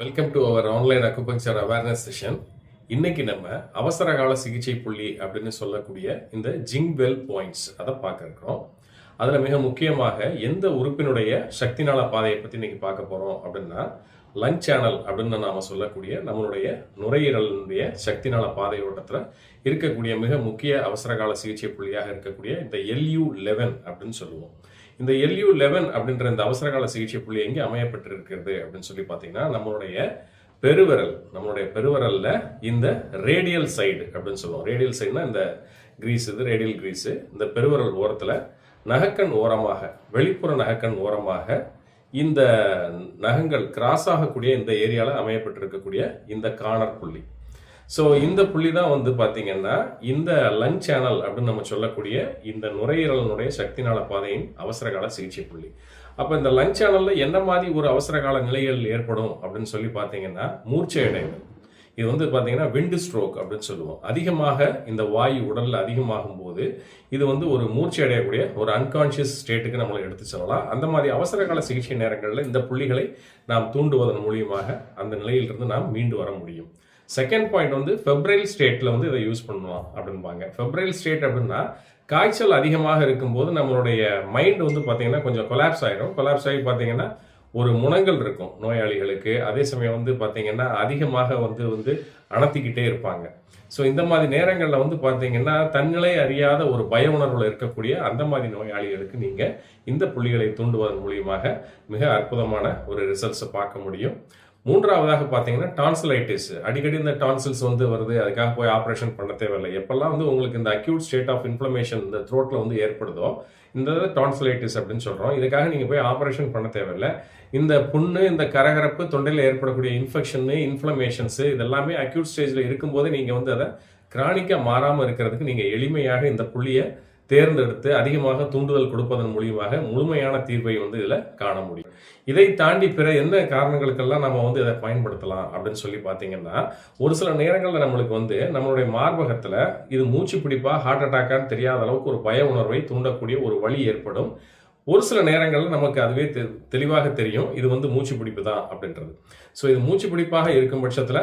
Welcome to our online acupuncture awareness session இன்னைக்கு நம்ம அவசர கால சிகிச்சை புள்ளி அப்படின்னு சொல்லக்கூடிய இந்த ஜிங்வெல் பாயிண்ட்ஸ் அதை பார்க்க இருக்கிறோம். அதில் மிக முக்கியமாக எந்த உறுப்பினுடைய சக்தி நாள பாதையை பற்றி இன்னைக்கு பார்க்க போகிறோம் அப்படின்னா லங் சேனல் அப்படின்னு நாம் சொல்லக்கூடிய நம்மளுடைய நுரையீரலினுடைய சக்தி நாள பாதை ஓட்டத்தில் இருக்கக்கூடிய மிக முக்கிய அவசர கால சிகிச்சை புள்ளியாக இருக்கக்கூடிய இந்த எல்யூ லெவன் அப்படின்னு சொல்லுவோம். இந்த எல்யூ லெவன் அப்படின்ற இந்த அவசரகால சிகிச்சை புள்ளி எங்கே அமையப்பட்டிருக்கிறது அப்படின்னு சொல்லி பார்த்தீங்கன்னா நம்மளுடைய பெருவிரல் நம்மளுடைய பெருவரலில் இந்த ரேடியல் சைடு அப்படின்னு சொல்லுவோம். ரேடியல் சைடுனா இந்த கிரீஸ் இது ரேடியல் கிரீஸு இந்த பெருவிரல் ஓரத்தில் நகக்கண் ஓரமாக வெளிப்புற நகக்கண் ஓரமாக இந்த நகங்கள் கிராஸ் ஆகக்கூடிய இந்த ஏரியாவில் அமையப்பட்டிருக்கக்கூடிய இந்த கார்னர் புள்ளி. ஸோ இந்த புள்ளி தான் வந்து பார்த்தீங்கன்னா இந்த லங் சேனல் அப்படின்னு நம்ம சொல்லக்கூடிய இந்த நுரையீரலினுடைய சக்திநாள பாதையின் அவசரகால சிகிச்சை புள்ளி. அப்போ இந்த லங் சேனலில் என்ன மாதிரி ஒரு அவசரகால நிலைகள் ஏற்படும் அப்படின்னு சொல்லி பார்த்தீங்கன்னா மூர்ச்சை அடைதல். இது வந்து பார்த்தீங்கன்னா விண்டு ஸ்ட்ரோக் அப்படின்னு சொல்லுவோம். அதிகமாக இந்த வாயு உடலில் அதிகமாகும் போது இது வந்து ஒரு மூர்ச்சி அடையக்கூடிய ஒரு அன்கான்ஷியஸ் ஸ்டேட்டுக்கு நம்மளை எடுத்து செல்லலாம். அந்த மாதிரி அவசரகால சிகிச்சை நேரங்களில் இந்த புள்ளிகளை நாம் தூண்டுவதன் மூலியமாக அந்த நிலையிலிருந்து நாம் மீண்டு வர முடியும். செகண்ட் பாயிண்ட் வந்து ஃபெப்ரைல் ஸ்டேட்டில் வந்து இதை யூஸ் பண்ணுவோம் அப்படின்பாங்க ஃபெப்ரைல் ஸ்டேட் அப்படின்னா காய்ச்சல் அதிகமாக இருக்கும்போது நம்மளுடைய மைண்ட் வந்து பார்த்திங்கன்னா கொஞ்சம் கொலாப்ஸ் ஆகிடும் கொலாப்ஸ் ஆகி பார்த்தீங்கன்னா ஒரு முனங்கள் இருக்கும் நோயாளிகளுக்கு. அதே சமயம் வந்து பார்த்திங்கன்னா அதிகமாக வந்து வந்து அணத்திக்கிட்டே இருப்பாங்க. ஸோ இந்த மாதிரி நேரங்களில் வந்து பார்த்தீங்கன்னா தன்னிலை அறியாத ஒரு பய உணர்வில் இருக்கக்கூடிய அந்த மாதிரி நோயாளிகளுக்கு நீங்கள் இந்த புள்ளிகளை தூண்டுவதன் மூலியமாக மிக அற்புதமான ஒரு ரிசல்ட்ஸை பார்க்க முடியும். மூன்றாவதாக பார்த்தீங்கன்னா டான்சிலைட்டிஸ். அடிக்கடி இந்த டான்சில்ஸ் வந்து வருது அதுக்காக போய் ஆப்ரேஷன் பண்ண தேவையில்லை. எப்பெல்லாம் வந்து உங்களுக்கு இந்த அக்யூட் ஸ்டேட் ஆஃப் இன்ஃப்ளமேஷன் இந்த த்ரோட்டில் வந்து ஏற்படுதோ இந்த டான்சிலைட்டிஸ் அப்படின்னு சொல்கிறோம் இதுக்காக நீங்கள் போய் ஆப்ரேஷன் பண்ண தேவையில்லை. இந்த புண்ணு இந்த கரகரப்பு தொண்டையில் ஏற்படக்கூடிய இன்ஃபெக்ஷனு இன்ஃப்ளமேஷன்ஸு இதெல்லாமே அக்யூட் ஸ்டேஜில் இருக்கும்போது நீங்கள் வந்து அதை கிரானிக்காக மாறாமல் இருக்கிறதுக்கு நீங்கள் எளிமையாக இந்த புள்ளியை தேர்ந்தெடுத்து அதிகமாக தூண்டுதல் கொடுப்பதன் மூலியமாக முழுமையான தீர்வை வந்து இதில் காண முடியும். இதை தாண்டி பிற எந்த காரணங்களுக்கெல்லாம் நம்ம வந்து இதை பயன்படுத்தலாம் அப்படின்னு சொல்லி பார்த்தீங்கன்னா ஒரு சில நேரங்களில் நம்மளுக்கு வந்து நம்மளுடைய மார்பகத்தில் இது மூச்சு பிடிப்பா ஹார்ட் அட்டாக்கான்னு தெரியாத அளவுக்கு ஒரு பய உணர்வை தூண்டக்கூடிய ஒரு வழி ஏற்படும். ஒரு சில நேரங்களில் நமக்கு அதுவே தெ தெளிவாக தெரியும். இது வந்து மூச்சு பிடிப்பு தான் அப்படின்றது. ஸோ இது மூச்சு பிடிப்பாக இருக்கும் பட்சத்தில்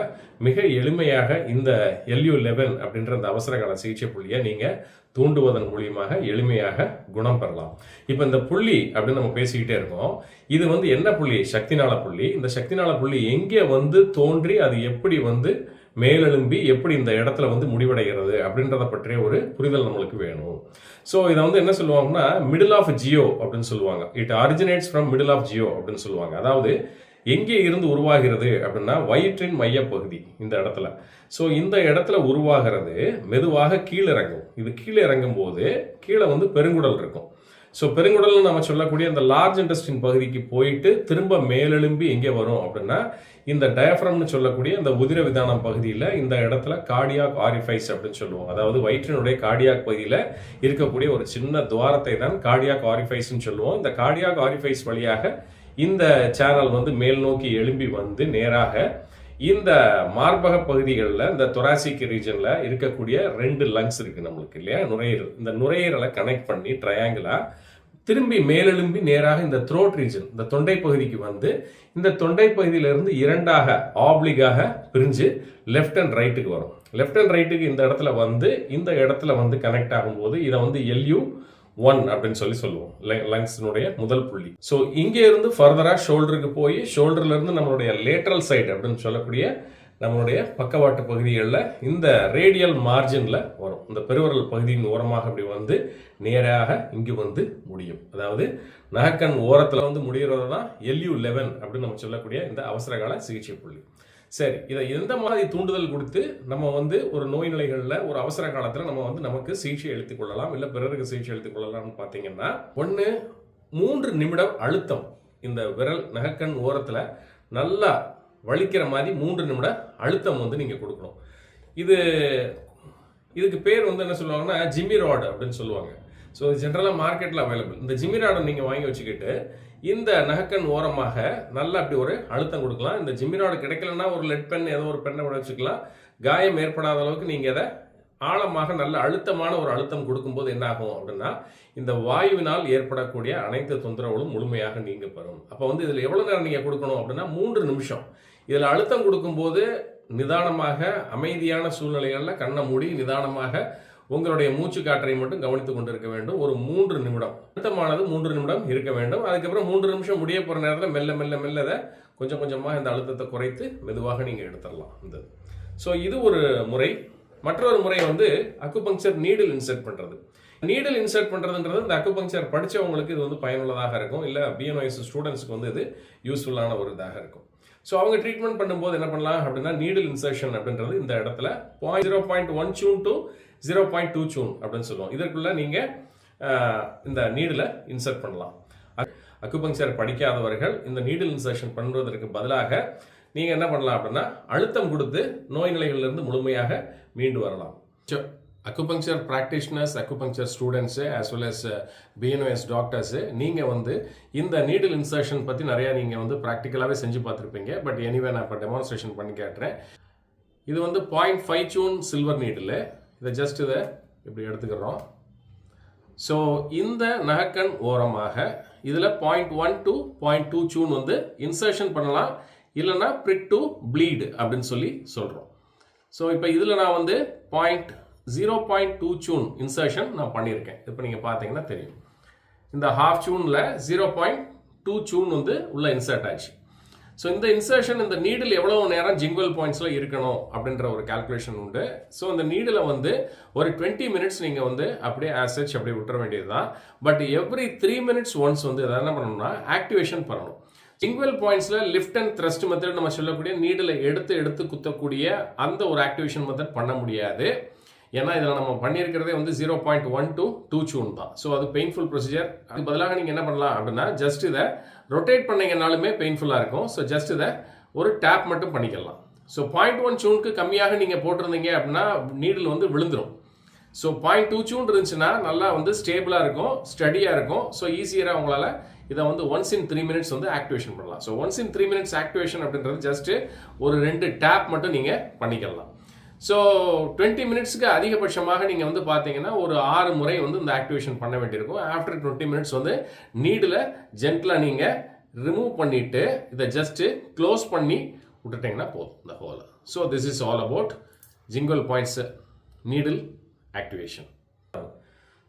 மிக எளிமையாக இந்த எல்யூ லெவன் அப்படின்ற இந்த அவசரகால சிகிச்சை புள்ளியை நீங்கள் தூண்டுவதன் மூலியமாக எளிமையாக குணம் பெறலாம். இப்போ இந்த புள்ளி அப்படின்னு நம்ம பேசிக்கிட்டே இருக்கோம். இது வந்து என்ன புள்ளி? சக்திநாள புள்ளி. இந்த சக்திநாள புள்ளி எங்கே வந்து தோன்றி அது எப்படி வந்து மேலெழும்பி எப்படி இந்த இடத்துல வந்து முடிவடைகிறது அப்படின்றத பற்றிய ஒரு புரிதல் நம்மளுக்கு வேணும். ஸோ இதை வந்து என்ன சொல்லுவாங்கன்னா மிடில் ஆஃப் ஜியோ அப்படின்னு சொல்லுவாங்க. It originates from middle of Jio அப்படின்னு சொல்லுவாங்க. அதாவது எங்கே இருந்து உருவாகிறது அப்படின்னா வயிற்றின் மையப்பகுதி இந்த இடத்துல. ஸோ இந்த இடத்துல உருவாகிறது மெதுவாக கீழே இறங்கும் இது கீழே இறங்கும் போது கீழே வந்து பெருங்குடல் இருக்கும். ஸோ பெருங்குடல்னு நம்ம சொல்லக்கூடிய இந்த லார்ஜ் இன்டஸ்டின் பகுதிக்கு போயிட்டு திரும்ப மேலெலும்பி எங்கே வரும் அப்படின்னா இந்த டயஃப்ரம்னு சொல்லக்கூடிய இந்த உதிர விதானம் பகுதியில் இந்த இடத்துல கார்டியாக் ஆரிஃபைஸ் அப்படின்னு சொல்லுவோம். அதாவது வயிற்றினுடைய கார்டியாக் பகுதியில் இருக்கக்கூடிய ஒரு சின்ன துவாரத்தை தான் கார்டியாக் ஆரிஃபைஸ்னு சொல்லுவோம். இந்த கார்டியாக் ஆரிஃபைஸ் வழியாக இந்த சேனல் வந்து மேல் நோக்கி எழும்பி வந்து நேராக இந்த மார்பக பகுதிகளில் இந்த தொராசிக் ரீஜனில் இருக்கக்கூடிய ரெண்டு லங்ஸ் இருக்குது நம்மளுக்கு இல்லையா? நுரையீரல் இந்த நுரையீரலை கனெக்ட் பண்ணி ட்ரையாங்கிளாக திரும்பி மேலெழும்பி நேராக இந்த த்ரோட் ரீஜன் இந்த தொண்டை பகுதிக்கு வந்து இந்த தொண்டை பகுதியிலிருந்து இரண்டாக ஆப்ளிகாக பிரிஞ்சு லெஃப்ட் அண்ட் ரைட்டுக்கு வரும். லெஃப்ட் அண்ட் ரைட்டுக்கு இந்த இடத்துல வந்து இந்த இடத்துல வந்து கனெக்ட் ஆகும்போது இதை வந்து எல்யூ ஒன் அப்படின்னு சொல்லி சொல்லுவோம். லங்ஸினுடைய முதல் புள்ளி. ஸோ இங்கே இருந்து ஃபர்தராக ஷோல்டருக்கு போய் ஷோல்டர்லேருந்து நம்மளுடைய லேட்ரல் சைடு அப்படின்னு சொல்லக்கூடிய நம்மளுடைய பக்கவாட்டு பகுதிகளில் இந்த ரேடியல் மார்ஜினில் வரும். இந்த பெருவரல் பகுதியின் ஓரமாக அப்படி வந்து நேராக இங்கு வந்து முடியும். அதாவது நகக்கண் ஓரத்தில் வந்து முடிகிறது தான் எல்யூ லெவன் அப்படின்னு நம்ம சொல்லக்கூடிய இந்த அவசரகால சிகிச்சை புள்ளி. சரி இதை எந்த மாதிரி தூண்டுதல் கொடுத்து நம்ம வந்து ஒரு நோய் நிலைகளில் ஒரு அவசர காலத்தில் நம்ம வந்து நமக்கு சிகிச்சை எழுத்துக் கொள்ளலாம் இல்லை பிறருக்கு சிகிச்சை எழுத்துக் கொள்ளலாம்னு பார்த்தீங்கன்னா ஒன்று மூன்று நிமிடம் அழுத்தம். இந்த விரல் நகக்கண் ஓரத்தில் நல்லா வலிக்கிற மாதிரி மூன்று நிமிட அழுத்தம் வந்து நீங்கள் கொடுக்கணும். இது இதுக்கு பேர் வந்து என்ன சொல்லுவாங்கன்னா ஜிம்மி ராடு அப்படின்னு சொல்லுவாங்க. ஸோ ஜென்ரலாக மார்க்கெட்டில் அவைலபிள் இந்த ஜிம்மி ராடை நீங்கள் வாங்கி வச்சுக்கிட்டு இந்த நகக்கண் ஓரமாக நல்லா அப்படி ஒரு அழுத்தம் கொடுக்கலாம். இந்த ஜிம்மி ராடு கிடைக்கலன்னா ஒரு லெட் பென் ஏதோ ஒரு பெண்ணை விட வச்சுக்கலாம். காயம் ஏற்படாத அளவுக்கு நீங்கள் அதை ஆழமாக நல்ல அழுத்தமான ஒரு அழுத்தம் கொடுக்கும்போது என்ன ஆகும் அப்படின்னா இந்த வாயுவினால் ஏற்படக்கூடிய அனைத்து தொந்தரவுகளும் முழுமையாக நீங்க பெறும். அப்போ வந்து இதில் எவ்வளோ நேரம் நீங்கள் கொடுக்கணும் அப்படின்னா மூன்று நிமிஷம். இதில் அழுத்தம் கொடுக்கும்போது நிதானமாக அமைதியான சூழ்நிலைகளில் கண்ணை மூடி நிதானமாக உங்களுடைய மூச்சு காற்றை மட்டும் கவனித்துக் கொண்டிருக்க வேண்டும். ஒரு மூன்று நிமிடம். அழுத்தமானது மூன்று நிமிடம் இருக்க வேண்டும். அதுக்கப்புறம் மூன்று நிமிஷம் முடிய போகிற நேரத்தில் மெல்ல மெல்ல மெல்லதை கொஞ்சம் கொஞ்சமாக இந்த அழுத்தத்தை குறைத்து மெதுவாக நீங்கள் எடுத்துடலாம். இந்த ஸோ இது ஒரு முறை. மற்றொரு முறை வந்து அக்குபங்சர் நீடில் இன்சர்ட் பண்ணுறது நீடில் இன்சர்ட் பண்ணுறதுன்றது இந்த அக்குபங்சர் படித்தவங்களுக்கு இது வந்து பயனுள்ளதாக இருக்கும். இல்லை பிஎன்ஒஎஸ் ஸ்டூடெண்ட்ஸ்க்கு வந்து இது யூஸ்ஃபுல்லான ஒரு இதாக இருக்கும். ஸோ அவங்க ட்ரீட்மெண்ட் பண்ணும்போது என்ன பண்ணலாம் அப்படின்னா நீடில் இன்சர்ஷன் அப்படின்றது இந்த இடத்துல point zero point one cun to zero point two cun அப்படின்னு சொல்லுவோம். இதற்குள்ள நீங்கள் இந்த நீடில் இன்சர்ட் பண்ணலாம். அக்குபங்சர் படிக்காதவர்கள் இந்த நீடில் இன்சர்ஷன் பண்ணுவதற்கு பதிலாக நீங்கள் என்ன பண்ணலாம் அப்படின்னா அழுத்தம் கொடுத்து நோய் நிலைகளிலிருந்து முழுமையாக மீண்டு வரலாம். Acupuncture practitioners acupuncture students as well as BNOS doctors நீங்கள் வந்து இந்த நீடில் இன்சர்ஷன் பற்றி நிறையா நீங்கள் வந்து ப்ராக்டிக்கலாகவே செஞ்சு பார்த்துருப்பீங்க. பட் எனிவே நான் இப்போ டெமான்ஸ்ட்ரேஷன் பண்ணி கேட்டுறேன். இது வந்து point five cun silver needle இதை ஜஸ்ட் இதை இப்படி எடுத்துக்கிறோம். ஸோ இந்த நகக்கண் ஓரமாக இதில் point one to point two cun வந்து இன்சர்ஷன் பண்ணலாம். இல்லைன்னா ப்ரிட் டு ப்ளீடு அப்படின்னு சொல்லி சொல்கிறோம் ஸோ இப்போ இதில் நான் வந்து point zero point two cun insertion நான் பண்ணியிருக்கேன். இப்போ நீங்கள் பார்த்தீங்கன்னா தெரியும். இந்த ஹாஃப் சூனில் ஜீரோ பாயிண்ட் டூ சூன் வந்து உள்ள இன்சர்ட் ஆச்சு ஸோ இந்த இன்சர்ஷன் இந்த நீடில் எவ்வளோ நேரம் ஜிங்குவல் பாயிண்ட்ஸில் இருக்கணும் அப்படின்ற ஒரு கால்குலேஷன் உண்டு. ஸோ இந்த நீடில் வந்து ஒரு டுவெண்ட்டி மினிட்ஸ் நீங்கள் வந்து அப்படியே ஆசச் அப்படியே விட்டுற வேண்டியது தான் but every three minutes once வந்து எதாவது என்ன பண்ணணும்னா ஆக்டிவேஷன் பண்ணணும். ஜிங்குவல் பாயிண்ட்ஸில் லிஃப்ட் அண்ட் த்ரஸ்ட் மெத்தட் நம்ம சொல்லக்கூடிய நீடில் எடுத்து எடுத்து குத்தக்கூடிய அந்த ஒரு ஆக்டிவேஷன் மெத்தட் பண்ண முடியாது. ஏன்னா இதில் நம்ம பண்ணியிருக்கிறதே வந்து zero point one to two cun தான். ஸோ அது பெயின்ஃபுல் ப்ரொசீஜர் அது பதிலாக நீங்கள் என்ன பண்ணலாம் அப்படின்னா ஜஸ்ட் இதை ரொட்டேட் பண்ணீங்கனாலுமே பெயின்ஃபுல்லாக இருக்கும். ஸோ ஜஸ்ட் இதை ஒரு டேப் மட்டும் பண்ணிக்கலாம். ஸோ பாயிண்ட் ஒன் சூனுக்கு கம்மியாக நீங்கள் போட்டிருந்தீங்க அப்படின்னா நீடில் வந்து விழுந்துடும் ஸோ பாயிண்ட் டூ சூன் இருந்துச்சுன்னா நல்லா வந்து ஸ்டேபிளாக இருக்கும் ஸ்டடியாக இருக்கும். ஸோ ஈஸியராக உங்களால் இதை வந்து ஒன்ஸ் இன் த்ரீ மினிட்ஸ் வந்து ஆக்டிவேஷன் பண்ணலாம். So once in three minutes activation அப்படின்றது ஜஸ்ட்டு ஒரு ரெண்டு டேப் மட்டும் நீங்கள் பண்ணிக்கலாம். ஸோ டுவெண்ட்டி மினிட்ஸ்க்கு அதிகபட்சமாக நீங்கள் வந்து பார்த்தீங்கன்னா ஒரு ஆறு முறை வந்து இந்த ஆக்டிவேஷன் பண்ண வேண்டியிருக்கும். ஆஃப்டர் டுவெண்ட்டி மினிட்ஸ் வந்து நீடில் ஜென்டிலாக நீங்கள் ரிமூவ் பண்ணிவிட்டு இதை ஜஸ்ட்டு க்ளோஸ் பண்ணி விட்டுட்டிங்கன்னா போதும் இந்த ஹோலை so this is all about jingle points needle activation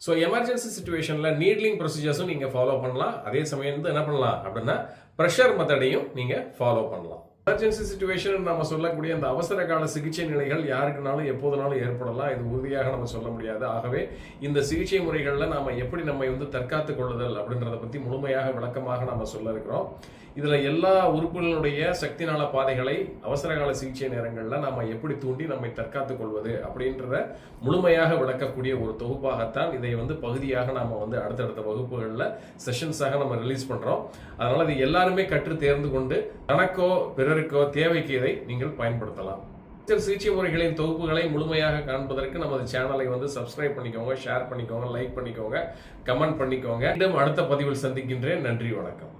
so emergency சுச்சுவேஷனில் நீட்லிங் ப்ரொசீஜர்ஸும் நீங்கள் ஃபாலோ பண்ணலாம். அதே சமயம் வந்து என்ன பண்ணலாம் அப்படின்னா ப்ரெஷர் மெத்தடையும் நீங்கள் ஃபாலோ பண்ணலாம். எமர்ஜென்சி சுச்சுவேஷன் நம்ம சொல்லக்கூடிய அந்த அவசர கால சிகிச்சை நிலைகள் யாருக்குனாலும் எப்போதுனாலும் ஏற்படலாம். இது உறுதியாக நம்ம சொல்ல முடியாது. ஆகவே இந்த சிகிச்சை முறைகளில் நாம் எப்படி நம்மை வந்து தற்காத்துக் கொள்ளுதல் அப்படின்றத பற்றி முழுமையாக விளக்கமாக நாம சொல்ல இருக்கிறோம். இதில் எல்லா உறுப்புகளுடைய சக்தி நாள பாதைகளை அவசர கால சிகிச்சை நேரங்களில் நாம் எப்படி தூண்டி நம்மை தற்காத்துக் கொள்வது அப்படின்றத முழுமையாக விளக்கக்கூடிய ஒரு தொகுப்பாகத்தான் இதை வந்து பகுதியாக நாம வந்து அடுத்தடுத்த வகுப்புகளில் செஷன்ஸாக நம்ம ரிலீஸ் பண்ணுறோம் அதனால இது எல்லாருமே கற்று தேர்ந்து கொண்டு தனக்கோ பிறர் பிறருக்கோ தேவைக்கு இதை நீங்கள் பயன்படுத்தலாம். சிகிச்சை முறைகளின் தொகுப்புகளை முழுமையாக காண்பதற்கு நமது சேனலை வந்து சப்ஸ்கிரைப் பண்ணிக்கோங்க ஷேர் பண்ணிக்கோங்க லைக் பண்ணிக்கோங்க கமெண்ட் பண்ணிக்கோங்க. மீண்டும் அடுத்த பதிவில் சந்திக்கின்றேன். நன்றி வணக்கம்.